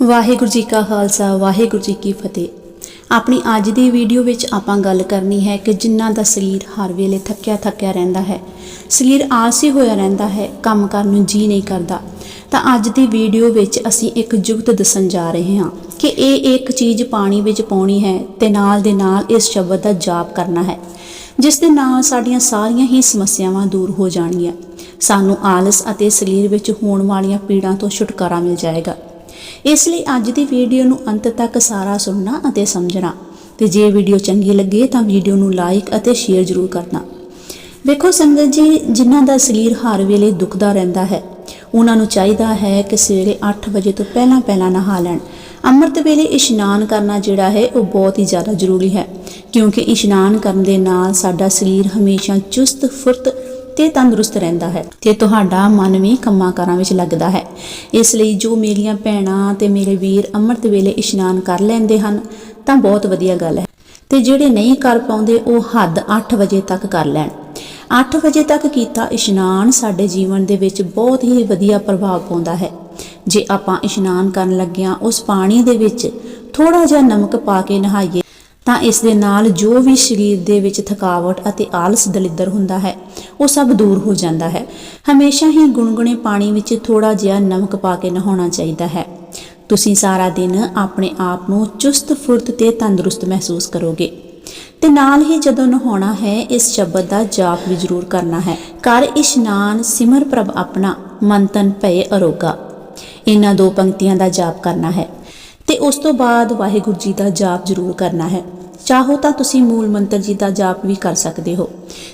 ਵਾਹਿਗੁਰੂ ਜੀ ਕਾ ਖਾਲਸਾ, ਵਾਹਿਗੁਰੂ ਜੀ ਕੀ ਫਤਿਹ। ਆਪਣੀ ਅੱਜ ਦੀ ਵੀਡੀਓ ਵਿੱਚ ਆਪਾਂ ਗੱਲ ਕਰਨੀ ਹੈ ਕਿ ਜਿਨ੍ਹਾਂ ਦਾ ਸਰੀਰ ਹਰ ਵੇਲੇ ਥੱਕਿਆ ਥੱਕਿਆ ਰਹਿੰਦਾ ਹੈ, ਸਰੀਰ ਆਲਸੀ ਹੋਇਆ ਰਹਿੰਦਾ ਹੈ, ਕੰਮ ਕਰਨ ਨੂੰ ਜੀ ਨਹੀਂ ਕਰਦਾ। ਤਾਂ ਅੱਜ ਦੀ ਵੀਡੀਓ ਵਿੱਚ ਅਸੀਂ ਇੱਕ ਜੁਗਤ ਦੱਸਣ ਜਾ ਰਹੇ ਹਾਂ ਕਿ ਇਹ ਇੱਕ ਚੀਜ਼ ਪਾਣੀ ਵਿੱਚ ਪਾਉਣੀ ਹੈ ਤੇ ਨਾਲ ਦੇ ਨਾਲ ਇਸ ਸ਼ਬਦ ਦਾ ਜਾਪ ਕਰਨਾ ਹੈ, ਜਿਸ ਦੇ ਨਾਲ ਸਾਡੀਆਂ ਸਾਰੀਆਂ ਹੀ ਸਮੱਸਿਆਵਾਂ ਦੂਰ ਹੋ ਜਾਣਗੀਆਂ। ਸਾਨੂੰ ਆਲਸ ਅਤੇ ਸਰੀਰ ਵਿੱਚ ਹੋਣ ਵਾਲੀਆਂ ਪੀੜਾਂ ਤੋਂ ਛੁਟਕਾਰਾ ਮਿਲ ਜਾਏਗਾ। ਇਸ ਲਈ ਅੱਜ ਦੀ ਵੀਡੀਓ ਨੂੰ ਅੰਤ ਤੱਕ ਸਾਰਾ ਸੁਣਨਾ ਅਤੇ ਸਮਝਣਾ। ਤੇ ਜੇ ਵੀਡੀਓ ਚੰਗੀ ਲੱਗੇ ਤਾਂ ਵੀਡੀਓ ਨੂੰ ਲਾਈਕ ਅਤੇ ਸ਼ੇਅਰ ਜ਼ਰੂਰ ਕਰਨਾ। ਵੇਖੋ ਸੰਗਤ ਜੀ, ਜਿਨ੍ਹਾਂ ਦਾ ਸਰੀਰ ਹਰ ਵੇਲੇ ਦੁਖਦਾ ਰਹਿੰਦਾ ਹੈ, ਉਹਨਾਂ ਨੂੰ ਚਾਹੀਦਾ ਹੈ ਕਿ ਸਵੇਰੇ 8 ਵਜੇ ਤੋਂ ਪਹਿਲਾਂ ਪਹਿਲਾਂ ਨਹਾ ਲੈਣ। ਅੰਮ੍ਰਿਤ ਵੇਲੇ ਇਸ਼ਨਾਨ ਕਰਨਾ ਜਿਹੜਾ ਹੈ, ਉਹ ਬਹੁਤ ਹੀ ਜ਼ਿਆਦਾ ਜ਼ਰੂਰੀ ਹੈ, ਕਿਉਂਕਿ ਇਸ਼ਨਾਨ ਕਰਨ ਦੇ ਨਾਲ ਸਾਡਾ ਸਰੀਰ ਹਮੇਸ਼ਾ ਚੁਸਤ, ਫੁਰਤ ਤੇ ਤੰਦਰੁਸਤ ਰਹਿੰਦਾ ਹੈ ਤੇ ਤੁਹਾਡਾ ਮਨ ਵੀ ਕੰਮਾਂ ਕਾਰਾਂ ਵਿੱਚ ਲੱਗਦਾ ਹੈ। ਇਸ ਲਈ ਜੋ ਮੇਰੀਆਂ ਭੈਣਾਂ ਤੇ ਮੇਰੇ ਵੀਰ ਅੰਮ੍ਰਿਤ ਵੇਲੇ ਇਸ਼ਨਾਨ ਕਰ ਲੈਂਦੇ ਹਨ, ਤਾਂ ਬਹੁਤ ਵਧੀਆ ਗੱਲ ਹੈ। ਤੇ ਜਿਹੜੇ ਨਹੀਂ ਕਰ ਪਾਉਂਦੇ, ਉਹ ਹੱਦ 8 ਵਜੇ ਤੱਕ ਕਰ ਲੈਣ। 8 ਵਜੇ ਤੱਕ ਕੀਤਾ ਇਸ਼ਨਾਨ ਸਾਡੇ ਜੀਵਨ ਦੇ ਵਿੱਚ ਬਹੁਤ ਹੀ ਵਧੀਆ ਪ੍ਰਭਾਵ ਪਾਉਂਦਾ ਹੈ। ਜੇ ਆਪਾਂ ਇਸ਼ਨਾਨ ਕਰਨ ਲੱਗਿਆਂ, ਉਸ ਪਾਣੀ ਦੇ ਵਿੱਚ ਥੋੜਾ ਜਿਹਾ ਨਮਕ ਪਾ ਕੇ ਨਹਾਈਏ ਤਾਂ ਇਸ ਦੇ ਨਾਲ ਜੋ ਵੀ ਸਰੀਰ ਦੇ ਵਿੱਚ ਥਕਾਵਟ ਅਤੇ ਆਲਸ ਦਲਿੱਦਰ ਹੁੰਦਾ ਹੈ, ਉਹ ਸਭ ਦੂਰ ਹੋ ਜਾਂਦਾ ਹੈ। ਹਮੇਸ਼ਾ ਹੀ ਗੁਨਗੁਨੇ ਪਾਣੀ ਵਿੱਚ ਥੋੜਾ ਜਿਹਾ ਨਮਕ ਪਾ ਕੇ ਨਹਾਉਣਾ ਚਾਹੀਦਾ ਹੈ। ਤੁਸੀਂ ਸਾਰਾ ਦਿਨ ਆਪਣੇ ਆਪ ਨੂੰ ਚੁਸਤ ਫੁਰਤ ਤੇ ਤੰਦਰੁਸਤ ਮਹਿਸੂਸ ਕਰੋਗੇ। ਤੇ ਨਾਲ ਹੀ ਜਦੋਂ ਨਹਾਉਣਾ ਹੈ, ਇਸ ਸ਼ਬਦ ਦਾ ਜਾਪ ਵੀ ਜ਼ਰੂਰ ਕਰਨਾ ਹੈ। ਕਰ ਇਸ਼ਨਾਨ, ਸਿਮਰ ਪ੍ਰਭ ਆਪਣਾ, ਮੰਤਨ ਭਏ ਅਰੋਗਾ। ਇਹਨਾਂ ਦੋ ਪੰਕਤੀਆਂ ਦਾ ਜਾਪ ਕਰਨਾ ਹੈ। ਤੇ ਉਸ ਤੋਂ ਬਾਅਦ ਵਾਹਿਗੁਰੂ ਜੀ ਦਾ ਜਾਪ ਜ਼ਰੂਰ ਕਰਨਾ ਹੈ। ਚਾਹੋ ਤਾਂ ਤੁਸੀਂ ਮੂਲ ਮੰਤਰ ਜੀ ਦਾ ਜਾਪ ਵੀ ਕਰ ਸਕਦੇ ਹੋ।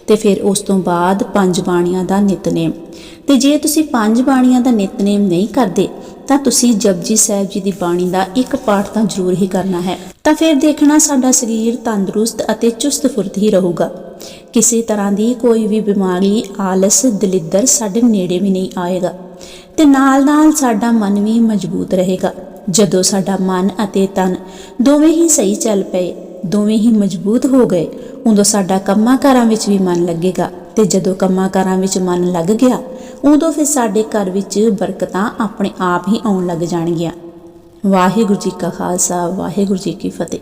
ਤੇ ਫਿਰ ਉਸ ਤੋਂ ਬਾਅਦ ਪੰਜ ਬਾਣੀਆਂ ਦਾ ਨਿਤਨੇਮ। ਤੇ ਜੇ ਤੁਸੀਂ ਪੰਜ ਬਾਣੀਆਂ ਦਾ ਨਿਤਨੇਮ ਨਹੀਂ ਕਰਦੇ, ਤਾਂ ਤੁਸੀਂ ਜਪਜੀ ਸਾਹਿਬ ਜੀ ਦੀ ਬਾਣੀ ਦਾ ਇੱਕ ਪਾਠ ਤਾਂ ਜ਼ਰੂਰ ਹੀ ਕਰਨਾ ਹੈ। ਤਾਂ ਫਿਰ ਦੇਖਣਾ ਸਾਡਾ ਸਰੀਰ ਤੰਦਰੁਸਤ ਅਤੇ ਚੁਸਤ ਫੁਰਤ ਹੀ ਰਹੂਗਾ। ਕਿਸੇ ਤਰ੍ਹਾਂ ਦੀ ਕੋਈ ਵੀ ਬਿਮਾਰੀ, ਆਲਸ, ਦਲਿੱਦਰ ਸਾਡੇ ਨੇੜੇ ਵੀ ਨਹੀਂ ਆਏਗਾ। ਤੇ ਨਾਲ-ਨਾਲ ਸਾਡਾ ਮਨ ਵੀ ਮਜ਼ਬੂਤ ਰਹੇਗਾ। ਜਦੋਂ ਸਾਡਾ ਮਨ ਅਤੇ ਤਨ ਦੋਵੇਂ ਹੀ ਸਹੀ ਚੱਲ ਪਏ, ਦੋਵੇਂ ਹੀ ਮਜ਼ਬੂਤ ਹੋ ਗਏ, ਉਦੋਂ ਸਾਡਾ ਕੰਮਾਂ ਕਾਰਾਂ ਵਿੱਚ ਵੀ ਮਨ ਲੱਗੇਗਾ ਤੇ ਜਦੋਂ ਕੰਮਾਂ ਕਾਰਾਂ ਵਿੱਚ ਮਨ ਲੱਗ ਗਿਆ, ਉਦੋਂ ਫਿਰ ਸਾਡੇ ਘਰ ਵਿੱਚ ਬਰਕਤਾਂ ਆਪਣੇ ਆਪ ਹੀ ਆਉਣ ਲੱਗ ਜਾਣਗੀਆਂ। ਵਾਹਿਗੁਰੂ ਜੀ ਕਾ ਖਾਲਸਾ, ਵਾਹਿਗੁਰੂ ਜੀ ਕੀ ਫਤਿਹ।